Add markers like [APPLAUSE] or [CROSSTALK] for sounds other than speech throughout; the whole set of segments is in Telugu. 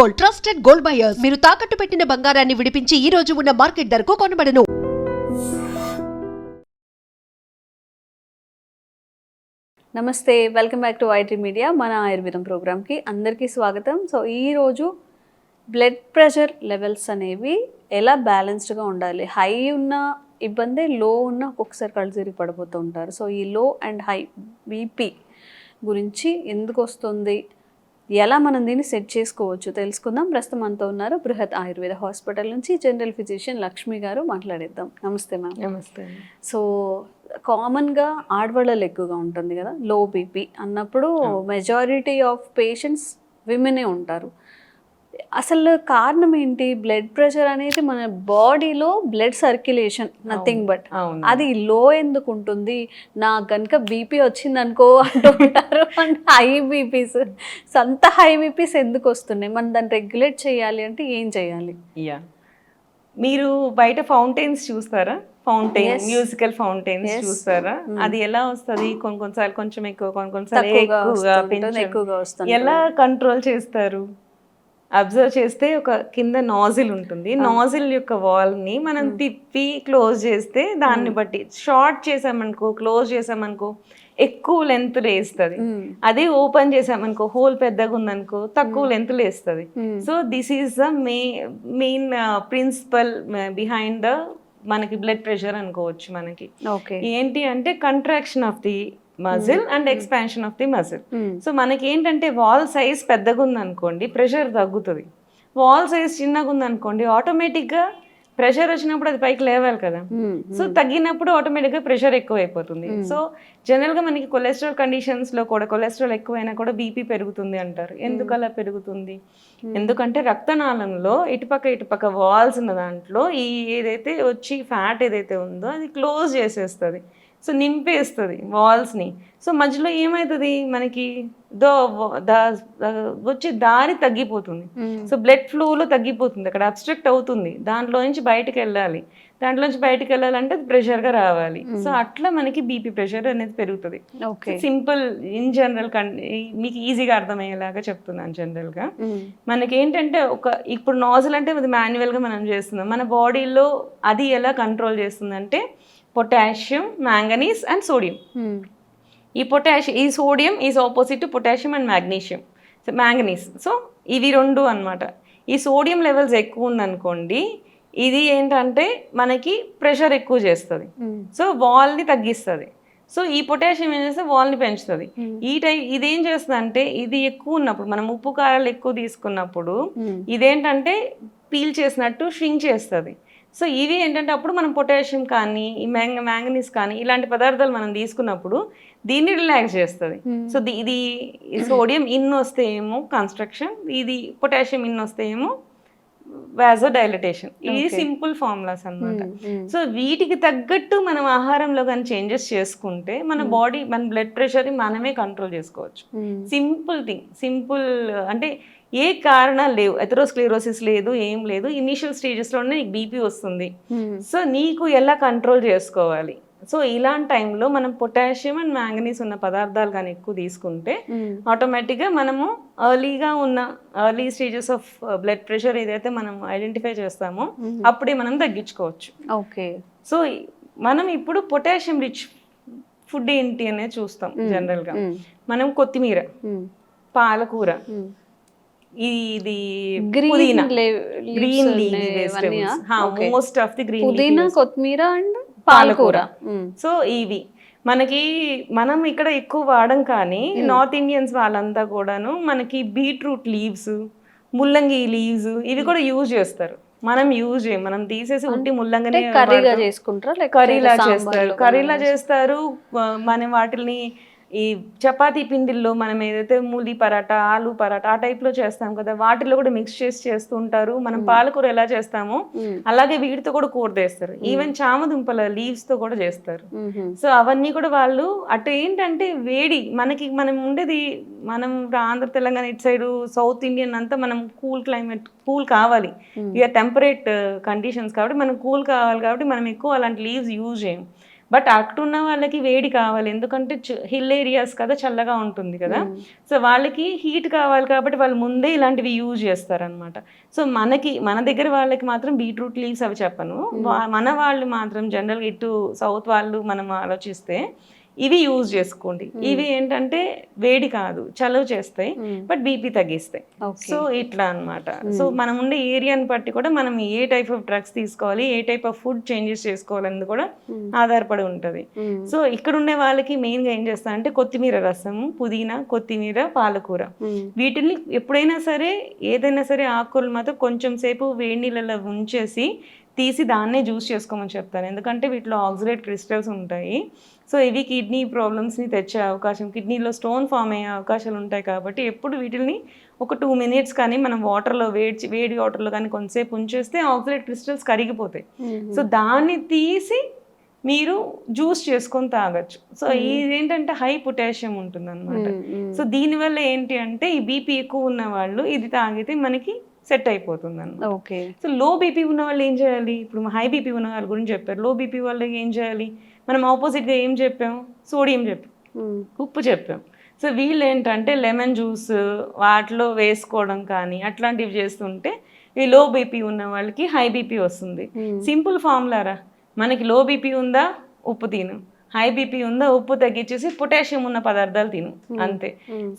Gold trusted gold buyers. మీరు తాకట్టు పెట్టిన బంగారాన్ని విడిపించి ఈ రోజు ఉన్న మార్కెట్ ధరకు కొనబడను. నమస్తే welcome back to IT media మన ఆయుర్వేదం ప్రోగ్రామ్కి అందరికీ స్వాగతం. సో ఈరోజు బ్లడ్ ప్రెషర్ లెవెల్స్ అనేవి ఎలా బ్యాలెన్స్డ్గా ఉండాలి? హై ఉన్న ఇబ్బంది లో ఉన్న ఒక్కొక్కసారి కళ్ళు పడిపోతూ ఉంటారు. సో ఈ లో అండ్ హై బీపీ గురించి ఎందుకు వస్తుంది? ఎలా మనం దీన్ని సెట్ చేసుకోవచ్చు తెలుసుకుందాం. ప్రస్తుతం మనతో ఉన్నారు బృహత్ ఆయుర్వేద హాస్పిటల్ నుంచి జనరల్ ఫిజిషియన్ లక్ష్మి గారు మాట్లాడేద్దాం. నమస్తే మ్యామ్. నమస్తే సో కామన్గా ఆడవాళ్ళలో ఎక్కువగా ఉంటుంది కదా లో బీపీ అన్నప్పుడు మెజారిటీ ఆఫ్ పేషెంట్స్ విమెనే ఉంటారు. అసలు కారణం ఏంటి? బ్లడ్ ప్రెషర్ అనేది మన బాడీలో బ్లడ్ సర్క్యులేషన్ నథింగ్ బట్ అది లో ఎందుకు ఉంటుంది? నా కనుక బీపీ వచ్చింది అనుకో అంటూ ఉంటారు [LAUGHS] అంటే హై బీపీస్ అంత హై బీపీస్ ఎందుకు వస్తున్నాయి? మనం దాన్ని రెగ్యులేట్ చేయాలి అంటే ఏం చేయాలి? యా మీరు బయట ఫౌంటైన్స్ చూస్తారా? ఫౌంటైన్. Musical fountains. చూస్తారా? Mm. అది ఎలా వస్తది? కొన్ని కొన్నిసార్లు కొంచెం ఎక్కువ కొన్ని కొన్నిసార్లు ఎక్కువగా ఎలా కంట్రోల్ చేస్తారు? అబ్జర్వ్ చేస్తే ఒక కింద నాజిల్ ఉంటుంది. నాజిల్ యొక్క వాల్ని మనం తిప్పి క్లోజ్ చేస్తే దాన్ని బట్టి షార్ట్ చేసామనుకో క్లోజ్ చేసామనుకో ఎక్కువ లెంత్ లేస్తుంది. అదే ఓపెన్ చేసామనుకో హోల్ పెద్దగా ఉందనుకో తక్కువ లెంత్ లేస్తుంది. So this is the may main principle behind the మనకి బ్లడ్ ప్రెషర్ అనుకోవచ్చు మనకి. ఓకే. ఏంటి అంటే contraction of the muscle and expansion of the muscle. So మనకి ఏంటంటే వాల్ సైజ్ పెద్దగా ఉందనుకోండి ప్రెషర్ తగ్గుతుంది. వాల్ సైజ్ చిన్నగా ఉందనుకోండి ఆటోమేటిక్గా ప్రెషర్ వచ్చినప్పుడు అది పైకి లేవాలి కదా. సో తగ్గినప్పుడు ఆటోమేటిక్గా ప్రెషర్ ఎక్కువ అయిపోతుంది సో జనరల్గా మనకి కొలెస్ట్రాల్ కండిషన్స్లో కూడా కొలెస్ట్రాల్ ఎక్కువైనా కూడా బీపీ పెరుగుతుంది అంటారు. ఎందుకు అలా పెరుగుతుంది? ఎందుకంటే రక్తనాళంలో ఇటుపక్క ఇటుపక్క వాల్స్ ఉన్న దాంట్లో ఈ ఏదైతే వచ్చి ఫ్యాట్ ఏదైతే ఉందో అది క్లోజ్ చేసేస్తుంది. సో నింపేస్తుంది వాల్స్ని సో మధ్యలో ఏమవుతుంది మనకి? దో వచ్చే దారి తగ్గిపోతుంది. సో బ్లడ్ ఫ్లోలో తగ్గిపోతుంది. అక్కడ అబ్స్ట్రక్ట్ అవుతుంది. దాంట్లో నుంచి బయటకు వెళ్ళాలి. దాంట్లో నుంచి బయటకు వెళ్ళాలంటే అది ప్రెషర్గా రావాలి. సో అట్లా మనకి బీపీ ప్రెషర్ అనేది పెరుగుతుంది. ఓకే సింపుల్ ఇన్ జనరల్ మీకు ఈజీగా అర్థమయ్యేలాగా చెప్తున్నాను జనరల్గా మనకి ఏంటంటే ఒక ఇప్పుడు నాజిల్ అంటే అది మాన్యువల్గా మనం చేస్తున్నాం. మన బాడీలో అది ఎలా కంట్రోల్ చేస్తుందంటే పొటాషియం మ్యాంగనీస్ అండ్ సోడియం ఈ పొటాషియం ఈ sodium is opposite to potassium and magnesium so manganese so ఇవి రెండు అన్నమాట. ఈ సోడియం లెవెల్స్ ఎక్కువ ఉందనుకోండి ఇది ఏంటంటే మనకి ప్రెషర్ ఎక్కువ చేస్తుంది. సో వాల్ని తగ్గిస్తుంది. సో ఈ పొటాషియం ఏం చేస్తే వాల్ని పెంచుతుంది. ఈ టై ఇదేం చేస్తుంది అంటే ఇది ఎక్కువ ఉన్నప్పుడు మనం ఉప్పు కారాలు ఎక్కువ తీసుకున్నప్పుడు ఇదేంటంటే పీల్ చేసినట్టు షింక్ చేస్తుంది. సో ఇవి ఏంటంటే అప్పుడు మనం పొటాషియం కానీ ఈ మ్యాంగ మ్యాంగనీస్ కానీ ఇలాంటి పదార్థాలు మనం తీసుకున్నప్పుడు దీన్ని రిలాక్స్ చేస్తుంది. సో ది- ఇది సోడియం ఇన్ వస్తే ఏమో కన్స్ట్రక్షన్ ఇది పొటాషియం ఇన్ వస్తే ఏమో వ్యాజో డైలటేషన్ ఇది సింపుల్ ఫార్ములాస్ అన్నమాట. సో వీటికి తగ్గట్టు మనం ఆహారంలో కానీ చేంజెస్ చేసుకుంటే మన బాడీ మన బ్లడ్ ప్రెషర్ని మనమే కంట్రోల్ చేసుకోవచ్చు. సింపుల్ థింగ్ సింపుల్ అంటే ఏ కారణాలు లేవు. ఎథరోస్క్లీరోసిస్ లేదు ఏం లేదు. ఇనీషియల్ స్టేజెస్లోనే నీకు బీపీ వస్తుంది. సో నీకు ఎలా కంట్రోల్ చేసుకోవాలి? సో ఇలాంటి టైంలో మనం పొటాషియం అండ్ మ్యాంగనీస్ ఉన్న పదార్థాలు కానీ ఎక్కువ తీసుకుంటే ఆటోమేటిక్గా మనము ఎర్లీగా ఉన్న early stages of blood pressure ఏదైతే మనం ఐడెంటిఫై చేస్తామో అప్పుడే మనం తగ్గించుకోవచ్చు. ఓకే. సో మనం ఇప్పుడు పొటాషియం రిచ్ ఫుడ్ ఏంటి అనేది చూస్తాం జనరల్గా. మనం కొత్తిమీర పాలకూర ఇది పుదీనా. Green. Most of the green పుదీనా కొత్తిమీర అండ్ పాలకూర. సో ఇవి. మనకి మనం ఇక్కడ ఎక్కువ వాడం కానీ నార్త్ ఇండియన్స్ వాళ్ళంతా కూడాను మనకి బీట్రూట్ లీవ్స్ ముల్లంగి లీవ్స్ ఇవి కూడా యూజ్ చేస్తారు. మనం యూజ్ చేయం. మనం తీసేసి ఉట్టి ముల్లంగినే వాడతాం. చేసుకుంటారా? కర్రీలా చేస్తారు. కర్రీలా చేస్తారు. మనం వాటిని ఈ చపాతీ పిండిల్లో మనం ఏదైతే మూలి పరాటా ఆలు పరాటా ఆ type లో చేస్తాం కదా వాటిలో కూడా మిక్స్ చేసి చేస్తూ ఉంటారు. మనం పాలకూర ఎలా చేస్తామో. అలాగే వీటితో కూడా కూర చేస్తారు. ఈవెన్ చామదుంపల leaves తో కూడా చేస్తారు. సో అవన్నీ కూడా వాళ్ళు అటు ఏంటంటే వేడి మనకి మనం ఉండేది మనం ఆంధ్ర తెలంగాణ ఇటు సైడ్ సౌత్ ఇండియన్ అంతా మనం కూల్ క్లైమేట్ కూల్ కావాలి. ఇక టెంపరేట్ కండిషన్స్ కాబట్టి మనం కూల్ కావాలి కాబట్టి మనం ఎక్కువ అలాంటి లీవ్స్ యూజ్ చేయం. బట్ అట్టున్న వాళ్ళకి వేడి కావాలి. ఎందుకంటే హిల్ ఏరియాస్ కదా చల్లగా ఉంటుంది కదా. సో వాళ్ళకి హీట్ కావాలి కాబట్టి వాళ్ళు ముందే ఇలాంటివి యూజ్ చేస్తారనమాట సో మనకి మన దగ్గర వాళ్ళకి మాత్రం బీట్రూట్ లీవ్స్ అవి చెప్పను. మన వాళ్ళు మాత్రం జనరల్గా ఇటు సౌత్ వాళ్ళు మనం ఆలోచిస్తే ఇవి యూజ్ చేసుకోండి. ఇవి ఏంటంటే వేడి కాదు చలువ చేస్తాయి బట్ బీపీ తగ్గిస్తాయి. సో ఇట్లా అన్నమాట. సో మనం ఉండే ఏరియాని బట్టి కూడా మనం ఏ టైప్ ఆఫ్ డ్రగ్స్ తీసుకోవాలి ఏ టైప్ ఆఫ్ ఫుడ్ చేంజెస్ చేసుకోవాలన్నది కూడా ఆధారపడి ఉంటుంది. సో ఇక్కడ ఉండే వాళ్ళకి మెయిన్గా ఏం చేస్తా అంటే కొత్తిమీర రసం పుదీనా కొత్తిమీర పాలకూర. వీటిని ఎప్పుడైనా సరే ఏదైనా సరే ఆకుకూరలు మాత్రం కొంచెం సేపు వేడి నీళ్ళలో ఉంచేసి తీసి దాన్నే జ్యూస్ చేసుకోమని చెప్తాను. ఎందుకంటే వీటిలో ఆక్సిడేట్ క్రిస్టల్స్ ఉంటాయి. సో ఇవి కిడ్నీ ప్రాబ్లమ్స్ని తెచ్చే అవకాశం కిడ్నీలో స్టోన్ ఫామ్ అయ్యే అవకాశాలు ఉంటాయి కాబట్టి ఎప్పుడు వీటిని ఒక టూ మినిట్స్ కానీ మనం వాటర్లో వేడి వేడి వాటర్లో కానీ కొంతసేపు ఉంచేస్తే ఆక్సిడేట్ క్రిస్టల్స్ కరిగిపోతాయి. సో దాన్ని తీసి మీరు జ్యూస్ చేసుకొని తాగొచ్చు. సో ఇది ఏంటంటే హై పొటాషియం ఉంటుంది అనమాట సో దీనివల్ల ఏంటి అంటే ఈ బీపీ ఎక్కువ ఉన్న వాళ్ళు ఇది తాగితే మనకి సెట్ అయిపోతుంది అన్నమాట ఓకే. సో లో బీపీ ఉన్న వాళ్ళు ఏం చేయాలి? ఇప్పుడు హై బీపీ ఉన్న వాళ్ళ గురించి చెప్పారు. లో బీపీ వాళ్ళకి ఏం చేయాలి? మనం ఆపోజిట్గా ఏం చెప్పాం? సోడియం చెప్పాం. ఉప్పు చెప్పాం. సో వీళ్ళు ఏంటంటే లెమన్ జ్యూస్ వాటిలో వేసుకోవడం కానీ అట్లాంటివి చేస్తుంటే ఈ లో బీపీ ఉన్న వాళ్ళకి హై బీపీ వస్తుంది. సింపుల్ ఫార్ములారా మనకి లో బీపీ ఉందా? ఉప్పు తిను. హై బీపీ ఉందా? ఉప్పు తగ్గించేసి పొటాషియం ఉన్న పదార్థాలు తిను. అంతే.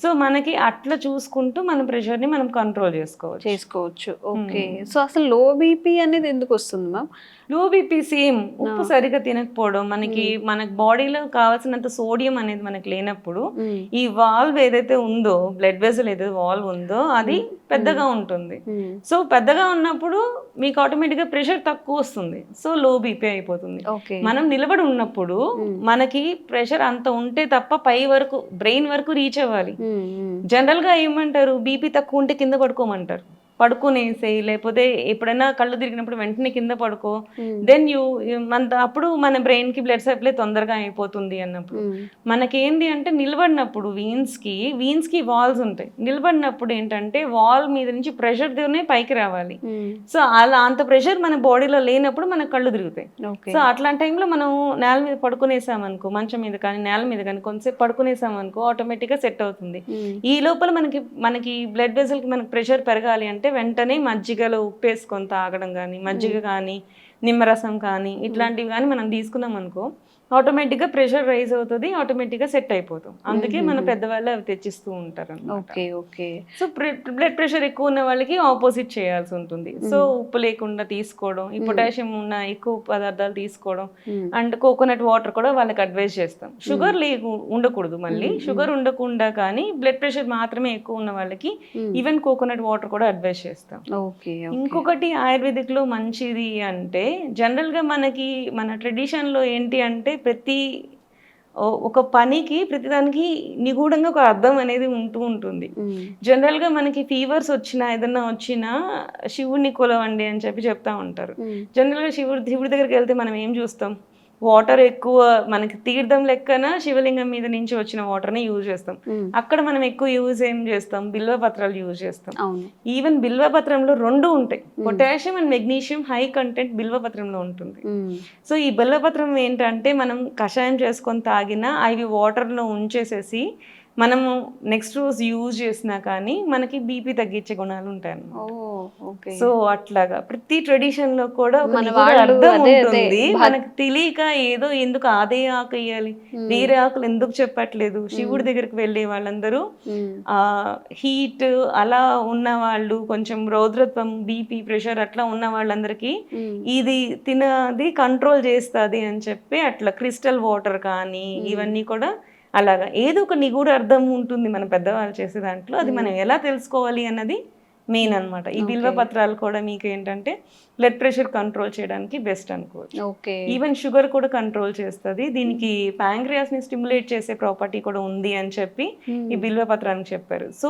సో మనకి అట్లా చూసుకుంటూ మన ప్రెషర్ని మనం కంట్రోల్ చేసుకోవచ్చు. చేసుకోవచ్చు. ఓకే సో అసలు లో బీపీ అనేది ఎందుకు వస్తుంది మ్యామ్ లో బీపీ సేమ్ ఉప్పు సరిగా తినకపోవడం మనకి మనకి బాడీలో కావాల్సినంత సోడియం అనేది మనకి లేనప్పుడు ఈ వాల్వ్ ఏదైతే ఉందో బ్లడ్ వెజల్ ఏదైతే వాల్వ్ ఉందో అది పెద్దగా ఉంటుంది. సో పెద్దగా ఉన్నప్పుడు మీకు ఆటోమేటిక్గా ప్రెషర్ తక్కువ వస్తుంది. సో లో బీపీ అయిపోతుంది. మనం నిలబడి ఉన్నప్పుడు మనకి ప్రెషర్ అంత ఉంటే తప్ప పై వరకు బ్రెయిన్ వరకు రీచ్ అవ్వాలి. జనరల్గా ఏమంటారు? బీపీ తక్కువ ఉంటే కింద పడుకోమంటారు. పడుకునేసేయి లేకపోతే ఎప్పుడైనా కళ్ళు తిరిగినప్పుడు వెంటనే కింద పడుకో. దెన్ యూ మన అప్పుడు మన బ్రెయిన్కి బ్లడ్ సప్లై తొందరగా అయిపోతుంది అన్నప్పుడు. మనకేంటి అంటే నిలబడినప్పుడు వీన్స్కి వీన్స్కి వాల్స్ ఉంటాయి. నిలబడినప్పుడు ఏంటంటే వాల్ మీద నుంచి ప్రెషర్ తోనే పైకి రావాలి. సో అలా అంత ప్రెషర్ మన బాడీలో లేనప్పుడు మన కళ్ళు తిరుగుతాయి. సో అట్లాంటి టైంలో మనం నేల మీద పడుకునేసాం అనుకో మంచం మీద కానీ నేల మీద కానీ కొంతసేపు పడుకునేసాం అనుకో ఆటోమేటిక్గా సెట్ అవుతుంది. ఈ లోపల మనకి మనకి బ్లడ్ వెజల్కి మనకి ప్రెషర్ పెరగాలి అంటే వెంటనే మజ్జిగలో ఉప్పు వేసుకొని తాగడం కానీ మజ్జిగ కానీ నిమ్మరసం కానీ ఇట్లాంటివి కానీ మనం తీసుకున్నాం అనుకో ఆటోమేటిక్గా ప్రెషర్ రైజ్ అవుతుంది ఆటోమేటిక్గా సెట్ అయిపోతాం. అందుకే మన పెద్దవాళ్ళు అవి తెచ్చిస్తూ ఉంటారు okay okay. So blood pressure ఎక్కువ ఉన్న వాళ్ళకి ఆపోజిట్ చేయాల్సి ఉంటుంది. సో ఉప్పు లేకుండా తీసుకోవడం ఈ పొటాషియం ఉన్న ఎక్కువ పదార్థాలు తీసుకోవడం అండ్ కోకోనట్ వాటర్ కూడా వాళ్ళకి అడ్వైస్ చేస్తాం. షుగర్ లేకు ఉండకూడదు మళ్ళీ. షుగర్ ఉండకుండా కానీ బ్లడ్ ప్రెషర్ మాత్రమే ఎక్కువ ఉన్న వాళ్ళకి ఈవెన్ కోకోనట్ వాటర్ కూడా అడ్వైస్ చేస్తాం. ఓకే ఇంకొకటి ఆయుర్వేదిక్లో మంచిది అంటే జనరల్గా మనకి మన ట్రెడిషన్లో ఏంటి అంటే ప్రతి ఒక పనికి ప్రతిదానికి నిగూఢంగా ఒక అర్థం అనేది ఉంటూ ఉంటుంది. జనరల్గా మనకి ఫీవర్స్ వచ్చినా ఏదన్నా వచ్చినా శివుడిని కొలవండి అని చెప్పి చెప్తా ఉంటారు. జనరల్గా శివుడు శివుడి దగ్గరికి వెళ్తే మనం ఏం చూస్తాం? వాటర్ ఎక్కువ మనకి తీర్థం లెక్కన శివలింగం మీద నుంచి వచ్చిన వాటర్ని యూజ్ చేస్తాం. అక్కడ మనం ఎక్కువ యూజ్ ఏం చేస్తాం? బిల్వ పత్రాలు యూజ్ చేస్తాం. ఈవెన్ బిల్వ పత్రంలో రెండు ఉంటాయి. Potassium and magnesium high content బిల్వ పత్రంలో ఉంటుంది. సో ఈ బిల్వపత్రం ఏంటంటే మనం కషాయం చేసుకొని తాగినా అవి వాటర్లో ఉంచేసేసి మనము నెక్స్ట్ రోజు యూజ్ చేసినా కానీ మనకి బీపీ తగ్గించే గుణాలు ఉంటాయి సో అట్లాగా. ప్రతి ట్రెడిషన్లో కూడా అర్థం ఉంటుంది. మనకు తెలియక ఏదో ఎందుకు అదే ఆకు వేయాలి? వేరే ఆకులు ఎందుకు చెప్పట్లేదు? శివుడి దగ్గరికి వెళ్ళే వాళ్ళందరూ ఆ హీట్ అలా ఉన్న వాళ్ళు కొంచెం రౌద్రత్వం బీపీ ప్రెషర్ అట్లా ఉన్న వాళ్ళందరికీ ఇది తినది కంట్రోల్ చేస్తుంది అని చెప్పి అట్లా క్రిస్టల్ వాటర్ కానీ ఇవన్నీ కూడా అలాగా. ఏదో ఒక నిగూఢ అర్థం ఉంటుంది మన పెద్దవాళ్ళు చేసే దాంట్లో. అది మనం ఎలా తెలుసుకోవాలి అన్నది మెయిన్ అన్నమాట. ఈ బిల్వ పత్రాలు కూడా మీకు ఏంటంటే బ్లడ్ ప్రెషర్ కంట్రోల్ చేయడానికి బెస్ట్ అనుకోవచ్చు. ఈవెన్ షుగర్ కూడా కంట్రోల్ చేస్తుంది. దీనికి ప్యాంక్రియాస్ని స్టిమ్యులేట్ చేసే ప్రాపర్టీ కూడా ఉంది అని చెప్పి ఈ బిల్వ పత్రానికి చెప్పారు. సో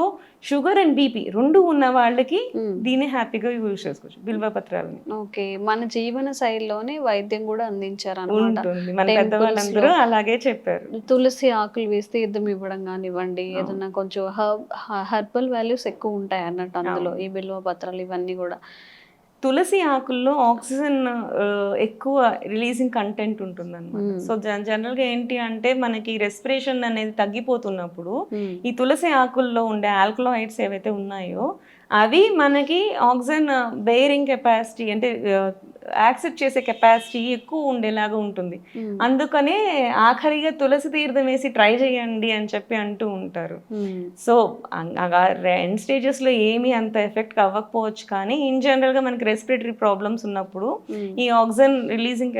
షుగర్ అండ్ బీపీ రెండు ఉన్న వాళ్ళకి దీన్ని హ్యాపీగా యూజ్ చేసుకోవచ్చు బిల్వ పత్రాలని ఓకే. మన జీవన శైలిలోనే వైద్యం కూడా అందించారు అనమాట ఉంటుంది. మన పెద్దవాళ్ళందరూ అలాగే చెప్పారు. తులసి ఆకులు వేస్తే యుద్ధం ఇవ్వడం కానివ్వండి ఏదన్నా కొంచెం హర్బల్ వాల్యూస్ ఎక్కువ ఉంటాయి అన్నట్టు అందులో. ఈ బిల్వ పత్రాలు ఇవన్నీ కూడా. తులసి ఆకుల్లో ఆక్సిజన్ ఎక్కువ రిలీజింగ్ కంటెంట్ ఉంటుంది అనమాట సో జనరల్గా ఏంటి అంటే మనకి రెస్పిరేషన్ అనేది తగ్గిపోతున్నప్పుడు ఈ తులసి ఆకుల్లో ఉండే ఆల్కలాయిడ్స్ ఏవైతే ఉన్నాయో అవి మనకి ఆక్సిజన్ బేరింగ్ కెపాసిటీ అంటే యాక్సెప్ట్ చేసే కెపాసిటీ ఎక్కువ ఉండేలాగా ఉంటుంది. అందుకనే ఆఖరిగా తులసి తీర్థం వేసి ట్రై చేయండి అని చెప్పి అంటూ ఉంటారు. సో ఎండ్ స్టేజెస్లో ఏమీ అంత ఎఫెక్ట్ అవ్వకపోవచ్చు కానీ ఇన్ జనరల్గా మనకి రెస్పిరేటరీ ప్రాబ్లమ్స్ ఉన్నప్పుడు ఈ ఆక్సిజన్ రిలీజింగ్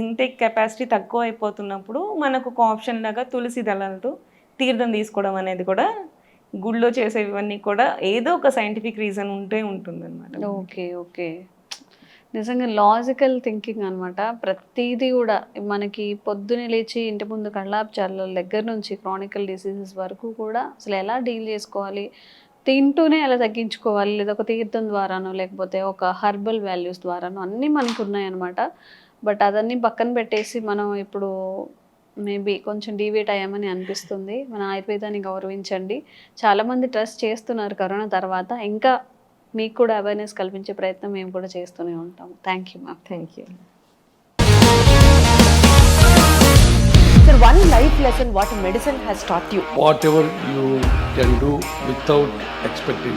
ఇంటేక్ కెపాసిటీ తక్కువ అయిపోతున్నప్పుడు మనకు ఒక ఆప్షన్ లాగా తులసి దళాలతో తీర్థం తీసుకోవడం అనేది కూడా గుళ్ళో చేసేవన్నీ కూడా ఏదో ఒక సైంటిఫిక్ రీజన్ ఉంటే ఉంటుంది అనమాట ఓకే ఓకే. నిజంగా లాజికల్ థింకింగ్ అనమాట ప్రతిదీ కూడా మనకి పొద్దునే లేచి ఇంటి ముందు కళ్ళాపచారుల దగ్గర నుంచి క్రానికల్ డిసీజెస్ వరకు కూడా అసలు ఎలా డీల్ చేసుకోవాలి? తింటూనే ఎలా తగ్గించుకోవాలి? లేదా ఒక తీర్థం ద్వారానో లేకపోతే ఒక హర్బల్ వాల్యూస్ ద్వారానో అన్నీ మనకు ఉన్నాయన్నమాట. బట్ అదన్నీ పక్కన పెట్టేసి మనం ఇప్పుడు మేబీ కొంచెం డీవేట్ అయ్యామని అనిపిస్తుంది. మన ఆయుర్వేదాన్ని గౌరవించండి. చాలామంది ట్రస్ట్ చేస్తున్నారు కరోనా తర్వాత. ఇంకా మీకు కూడా అవేర్నెస్ కల్పించే ప్రయత్నం మేము కూడా చేస్తూనే ఉంటాం thank you ma'am thank you Sir, one life lesson what medicine has taught you. whatever you can do without expecting.